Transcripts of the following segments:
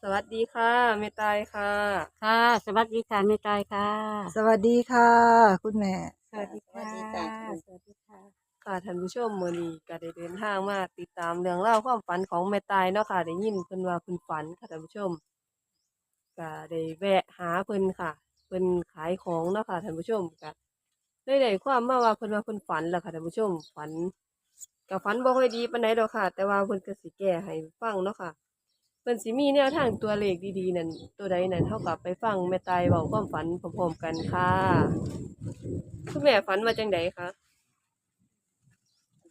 สวัสดีค่ะเมตายค่ะ ค่ะ สวัสดีค่ะแม่กายค่ะ สวัสดีค่ะ คุณแม่ สวัสดีค่ะ สวัสดีจ้ะสวัสดีค่ะ ค่ะท่านผู้ชมมื้อนี้ก็ได้เดินทางมาติดตามเรื่องเล่าวความฝันของแม่ตายเนาะค่ะได้ยินเพิ่นว่าเพิ่นฝันค่ะท่านผู้ชมก็ได้แวะหาเพิ่นค่ะเพิ่นขายของเนาะค่ะท่านผู้ชมก็ได้ได้ความมาว่าเพิ่นว่าเพิ่นฝันแล้วค่ะท่านผู้ชมฝันก็ฝันบ่ค่อยดีปานใดดอกค่ะ แต่ว่าเพิ่นก็สิแก้ให้ฟังเนาะค่ะ เพิ่นสิมีแนวทางตัวเลขดีๆนั่นตัวใดนั่นเท่ากับไปฟังแม่ตายเว้าความฝันพร้อมๆกันค่ะคุณแม่ฝันว่าจังไดคะ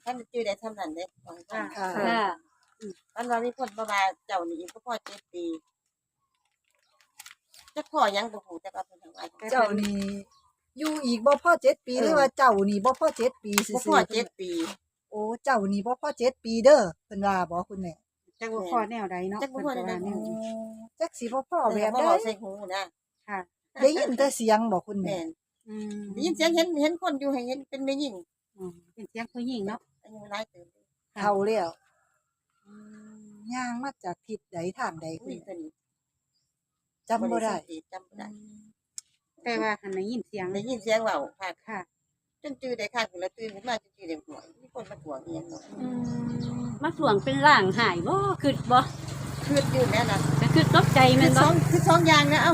ท่านจื้อได้ทำนั่นเด้ของท่านค่ะค่ะท่านว่ามีคนมาว่าเจ้านี่ก็พอเจ็ดปีจะขอหยังบ่ฮู้แต่ว่าเพิ่นทางว่าเจ้านี่อยู่อีกบ่พ่อเจ็ดปีหรือว่าเจ้านี่บ่พ่อเจ็ดปีซื่บ่อพอเจ็ดปีๆโอ้เจ้านี่บ่พ่อเจ็ดปีเด้อเพิ่นว่าบ่คุณแม่ จักว่าพ่อแนวใดเนาะจักบ่พอแนวใดเพิ่นก็ว่าแนวนี้จักสิบ่พ่อแต่แบบบ่ใดเว้าใส่หูนะค่ะ ได้ยินแต่เสียงบ่คุณแม่แม่นอืมได้ยินเสียงเห็นเห็นคนอยู่ให้เห็นเป็นแม่หญิงอืมเป็นเสียงผู้หญิงเนาะอายุหลายเติบค่ะเฒ่าแล้วย่างมาจากทิศใดทางใดคุอุ้ณยแม่ตัวนี้จำบ่ได้ สังเกตจำบ่ได้แต่ว่าหันได้ยินเสียงได้ยินเสียงเว้าค่ะค่ะจนจื้อได้ค่ะคือละตื่นขึ้นมาจนจื้อได้หัวมีคนมาหัวเอียงเนาะอืม มาสวงเป็นร่างหายบ่คือบ่คืออยู่แน่น่ะก็คือตกใจคืแม่อนสบ่องคือสองอย่างนะเอ้า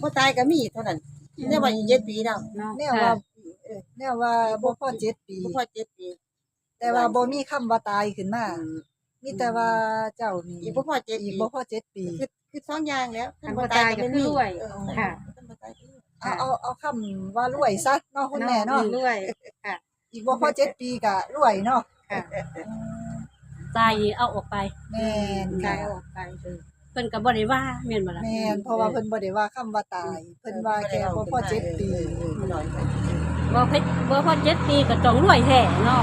บ่ตายก็มีเท่านั้นเนี่ยว่าอีกเจ็ดปีแล้วเนาะแนวว่าเออแนวว่าบ่พ่อเจ็ดปี บ่พอเจ็ดปี แต่ว่าบ่มีคำว่าตายขึ้นมาอืมมีแต่ว่าเจ้านี่อีกบ่พอเจ็ดอีปีกบ่พ่อเจ็ดปีคือคือสองอย่างแล้วคันบ่ตายก็คือรวยเออค่ะ คันบ่ตายก็รวยเอาเอาเอาคำว่ารวยซะเนาะคุณแม่เนาะรวย อีกบ่พอเจ็ดปีก็รวยเนาะ ค่ะตายเอาออกไปแม่นตาค่ะยเอาออกไปเพิ่นก็บ่ได้ว่าแม่นบ่ล่ะแม่นเพราะว่าเพิ่นบ่ได้ว่าคำว่าตาย เพิ่นว่าแค่บ่พอเจ็ดปีเออหน่อยไปบ่เพชรบ่พอเจ็ดปีก็ต้องรวยแท้เนาะ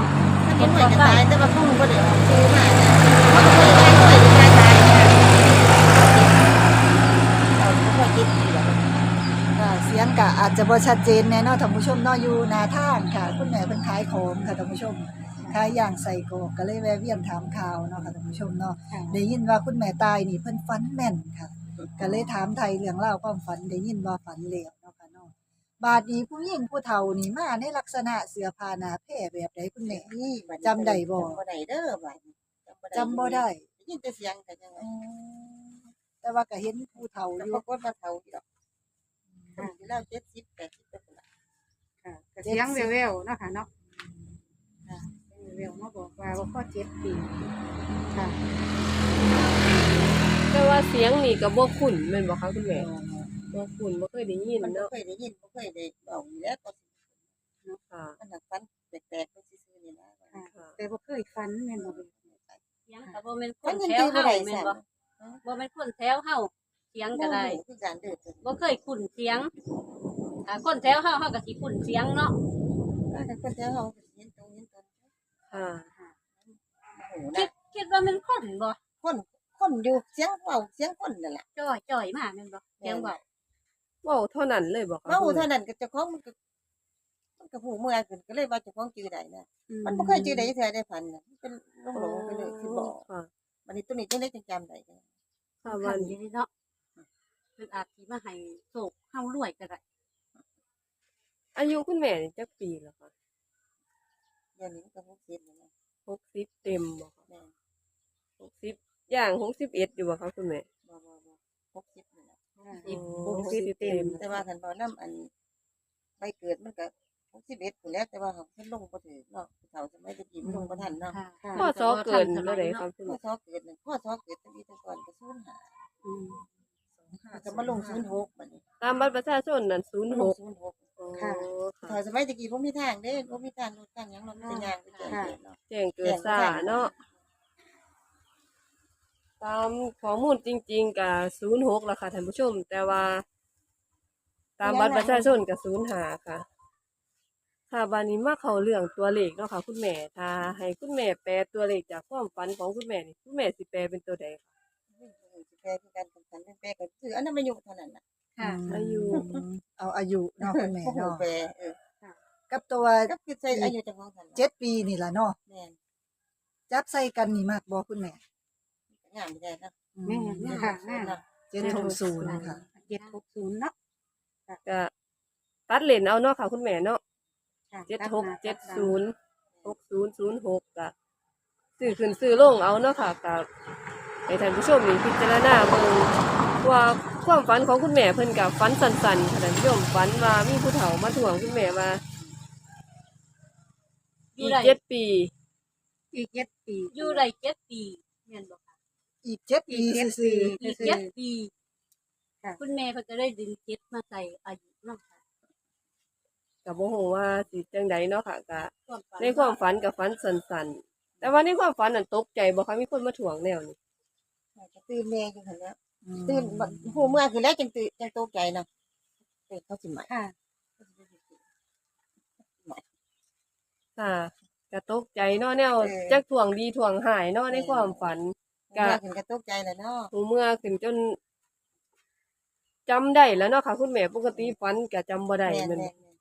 คันบ่รวยก็ตายแต่ว่าเขาบ่ได้ออกชื่อมาเขาก็บ่ได้รวยก็ตายตายเราบ่พอเจ็ดปีแล้วค่ะเสียงก็อาจจะบ่ชัดเจนแน่เนาะท่านผู้ชมเนาะอยู่หน้าทางค่ะ คุณแม่เพิ่นขายของค่ะท่านผู้ชมขายย่างใส่กรอกก็เลยแวะเวียนถามข่าวเนาะค่ะท่านผู้ชมเนาะค่ะได้ยินว่าคุณแม่ตายนี่เพิ่นฝันแม่นค่ะก็เลยถามไทยเรื่องเล่าวความฝันได้ยินว่าฝันแล้วเนาะค่ะเนาะบาดนี้ผู้หญิงผู้เฒ่านี่มาในลักษณะเสื้อผ้าหนาแพร่แบบใดคุณแม่ นี่บันี้จำได้บ่ จำบ่ได้เด้อบัดนี้จำบ่ได้ได้ยินแต่เสียงแต่จังไงแต่ว่าก็เห็นผู้เฒ่าอแล้วยู่ปรากฏว่าเฒ่าอยู่ดอกค่ะสิแล้ว70 80ไปพุ่นล่ะ ค่ะก็เสียงแว่วๆเนาะค่ะเนาะค่ะเสียงแว่วๆมาบอกว่าบ่พอเจ็ดปีค่ะแต่ว่าเสียงนี่ก็บ่คุ้นแม่นบ่คะคุณแม่บ่คุ้นบ่เคยได้ยินมันบ่เนาะเคยได้ยินบ่เคยได้เว้าอยู่แล้วตอนค่ะมันน่ะฟันแปลกๆไปซื่อๆนี่นะค่ะค่ะแต่บ่เคยฝันแม่นบ่เสียงก็บ่แม่นคมันนยังแถจื้วอบ่เฮาได้แม่นซ้ํบ่บ่แม่นคนแถวเฮาเสียงก็ได้คือการเด้อตัวบ่เคยคุ้นเสียง ถ้าคนแถวเฮาเฮาก็สิคุ้นเสียงเนาะถ้าคนแถวเฮาก็สิเห็นตรงเห็นตนค่ะโอ้โหคินะดคิดว่ามันคนบ่คนคนอยู่เสียงเว้าเสียงคนนั่นล่ะจ้อยจ้อยมาแม่นบ่เสียงเว้าเว้าเท่านั้นเลยบ่คะเว้าคุณแม่เท่านั้นก็เจ้าของมันก็มันก็หูเมื่อยขึ้นก็เลยว่าเจ้าของจื้อได้นะอืมันบ่เคยจื้อได้เทื่อได้พันน่ะมันเป็นหลงๆไปเลยคือบ่ค่ะวันนี้ตัวนี้จังได๋จังจำได้จังค่ะวัวันนนี้เนาะเพิ่นอาจสิมาให้โชคเฮารวยก็ได้ อายุคุณแม่นี่จักปีแล้วคะเดี๋ยวนี้มันก็60แล้วนะ60เต็มบ่คะแม่60ย่าง61อยู่บ่คะคุณแม่ บ่บ่บ่60นี่ล่ะสิบโอ้หกสิบ60เต็ม แต่ว่าคันบ่นำอันใบเกิดมันก็61พุ่นแหล้วแต่ว่าเขาเพิ่นลงบ่ถึงเนาะผู้เฒ่าสมัยตะกี้มันลงบ่ทันเนาะค่ะค่ะพ่อซอเกินเท่าใดครับคุณพ่อแม่ซอเกิดนั่นพ่อซอเกิดตั้งแต่ก่อนก็05อืมมันก็มาลง06บัดนี้ตามบัตรประชาชนนั่นมันลง06 06อ๋อค่ะ ค่ะ ถ้าสมัยตะกี้บ่มีทางเด้บ่มีทางรถทางหยังรถเป็นยางไปแจ้งเกิดเนาะ แจ้งเกิดซ่าเนาะตามข้อมูลจริง ๆกับศูนย์หกละค่ะท่านผู้ชม แต่ว่า ตามบัตรประชาชนกับศูนย์หาค่ะ ค่ะบานี้มาเข้าเรื่องตัวเลขเนาะค่ะ คุณแม่ถ้าให้คุณแม่แปลตัวเลขจากความฝันของคุณแม่นี่คุณแม่สิแปลเป็นตัวใดคะสิแปลคือการกันกันแปลก็คืออันนั้นอายุเท่านั้นน่ะ ค่ะ อายุ เอาอายุเนาะคุณแม่บ่ฮู้เนาะแปลเออกับตัวก็คือใช้อายุเจ้าของท่านเจ็ดปีนี่ล่ะเนาะแม่นจับใส่กันนี่มากบ่คุณแม่งามไม่ได้เนาะแม่นค่ะแม่นเจ็ดหกศูนย์ค่ะ เจ็ดหกศูนย์เนาะก็ตัดเลนเอาเนาะค่ะคุณแม่เนาะค่ะเจ็ดหกตัหน้าเจ็ดตัหลังศูนย์หกศูนย์ศูนย์หกก็ซื้อขึ้นซื้อลงเอาเนาะค่ะกับให้ท่านผู้ชมนี่พิจารณาเบิ่ง ว่าความฝันของคุณแม่เพิ่นกับฝันสันๆค่ะท่านผู้ชมฝันว่ามีผู้เฒ่ามาทวงคุณแม่ว่าอยู่อีกได้เจ็ดปี อีกเจ็ดปีอยู่ได้เจ็ดปีแม่นบ่คะอีกเจ็ดอีปีกเจ็ดซื่ปีออีกเจ็ดปี ค่ะ คุณแม่เพิ่นก็ได้ดึงเจ็ดมาใส่อายุเนาะค่ะกับโมโหว่าสิจังใดเนาะค่ะก็ความฝันในความฝันกับฝันสันๆ แต่ว่าในความฝันนั่นตกใจบ่คะมีคนมาทวงแนวนี้ก็ตื่นแม่อยู่หั่นแหล้วๆ ตื่นบัดหูเมื่อคือแล้วจังตื่นจังตกใจเนาะตื่นเขาสิใหม่ค่ะค่ะก็ตกใจเนาะแนวจักทวงดีทวงหายเนาะในความฝันเมื่อคืนก็ตกใจแหล้วเนาะหูเมื่อขึ้นจนจำได้แล้วเนาะค่ะ คุณแม่ปกติฝันก็จำบ่ได้แม่นแมันแม่นแม่น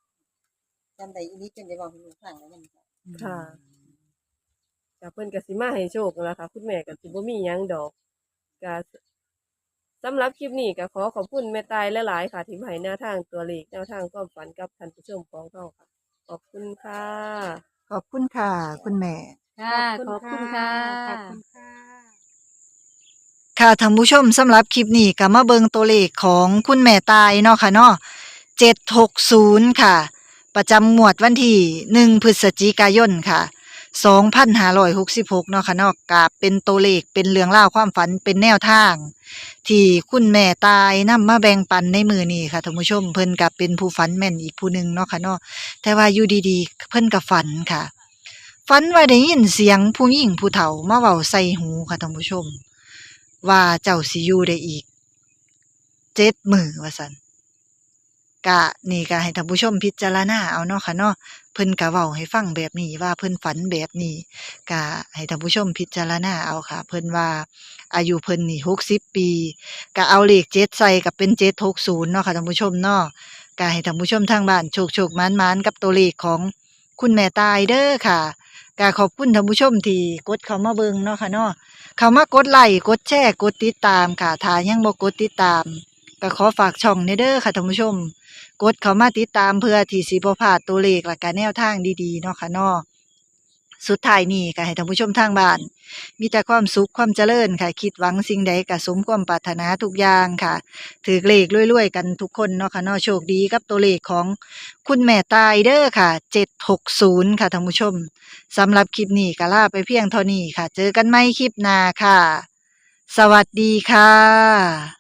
จำได้อีนี้จนได้บอกให้หนูฟังแล้วมันก็ค่ะก็เพิ่นก็สิมาให้โชคนั่นล่ะค่ะ คุณแม่ก็สิบ่มีหยังดอกก็ สำหรับคลิปนี้ก็ขอขอบคุณแม่ตายหลายๆค่ะที่มาให้แนวทางตัวเลขแนวทางความฝันกับท่านผู้ชมของเราค่ะ ขอบคุณค่ะ ขอบคุณค่ะ คุณแม่ ค่ะขอบคุณค่ะ ขอบคุณค่ะ ค่ะท่านผู้ชมสำหรับคลิปนี้ก็มาเบิงตัวเลขของคุณแม่ตายเนาะค่ะเนาะ760 ค่ะ ประจำงวดวันที่ 1 พฤศจิกายนค่ะ 2566 เนาะค่ะเนาะก็เป็นตัวเลขเป็นเรื่องราวความฝันเป็นแนวทาง ที่คุณแม่ตายนำมาแบ่งปันในมือนี้ค่ะท่านผู้ชมเพิ่นก็เป็นผู้ฝันแม่นอีกผู้หนึ่งเนาะค่ะเนาะแต่ว่าอยู่ดีๆ เพิ่นก็ฝันค่ะ ฝันว่าได้ยินเสียงผู้หญิงผู้เฒ่ามาเว้าใส่หูค่ะท่านผู้ชม ว่าเจ้าสิอยู่ได้อีกเจ็ดมือว่าซั่นกะนี่ก็ให้ท่านผู้ชมพิจารณาเอาเนาะค่ะเนาะ พิ่นก็เว้าให้ฟังแบบนี้ว่าเพิ่นฝันแบบนี้ก็ให้ท่านผู้ชมพิจารณาเอาค่ะ เพิ่นว่าอายุเพิ่นนี่60ปีก็เอาเลข7ใส่ก็เป็น760เนาะค่ะท่านผู้ชมเนาะก็ให้ท่านผู้ชมทางบ้านโชคๆหมานๆกับตัวเลขของคุณแม่ตายเด้อค่ะก็ขอบคุณท่านผู้ชมที่กดเข้ามาเบิ่งเนาะค่ะเนาะเข้ามากดไลค์กดแชร์กดติดตามค่ะถ้ายังบ่กดติดตามก็ขอฝากช่องในเด้อค่ะท่านผู้ชม กดเข้ามาติดตามเพื่อที่สิบ่พลาดตัวเลขและก็แนวทางดีๆเนาะค่ะเนาะสุดท้ายนี้ก็ให้ท่านผู้ชมทางบ้าน มีแต่ความสุขความเจริญค่ะ คิดหวังสิ่งใดก็สมความปรารถนาทุกอย่างค่ะ ถือเลขรวยๆ กันทุกคนเนาะค่ะเนาะโชคดีกับตัวเลขของคุณแม่ตายเด้อค่ะ760ค่ะท่านผู้ชมสำหรับคลิปนี้ก็ลาไปเพียงเท่านี้ค่ะ เจอกันใหม่คลิปหน้าค่ะ สวัสดีค่ะ